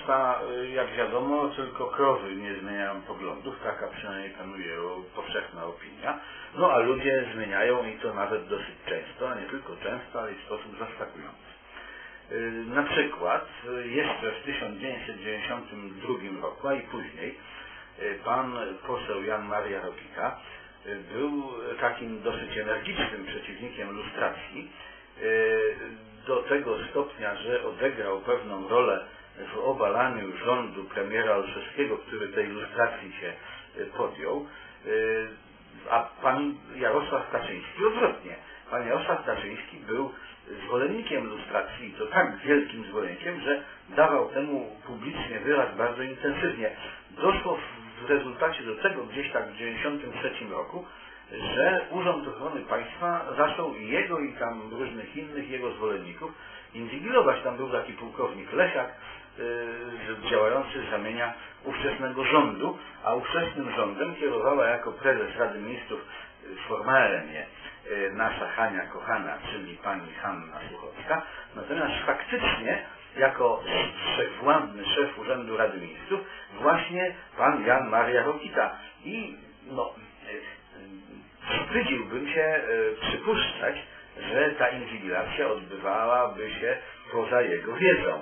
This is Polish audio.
Państwa, y, jak wiadomo, tylko krowy nie zmieniają poglądów, taka przynajmniej panuje powszechna opinia. No a ludzie zmieniają i to nawet dosyć często, a nie tylko często, ale i w sposób zaskakujący. Y, na przykład y, jeszcze w 1992 roku, a i później, pan poseł Jan Maria Rokita był takim dosyć energicznym przeciwnikiem lustracji do tego stopnia, że odegrał pewną rolę w obalaniu rządu premiera Olszewskiego, który tej ilustracji się e, podjął, e, a pan Jarosław Kaczyński odwrotnie. Pan Jarosław Kaczyński był zwolennikiem lustracji i to tak wielkim zwolennikiem, że dawał temu publicznie wyraz bardzo intensywnie. Doszło w rezultacie do tego gdzieś tak w 1993 roku, że Urząd Ochrony Państwa zaczął jego i tam różnych innych jego zwolenników inwigilować. Tam był taki pułkownik Lesiak, yy, działający z ramienia ówczesnego rządu, a ówczesnym rządem kierowała jako prezes Rady Ministrów formalnie yy, nasza Hania kochana, czyli pani Hanna Słuchowska. Natomiast faktycznie jako wszechwładny szef Urzędu Rady Ministrów właśnie pan Jan Maria Rokita. I no, e, przypuszczać, że ta inwigilacja odbywałaby się poza jego wiedzą.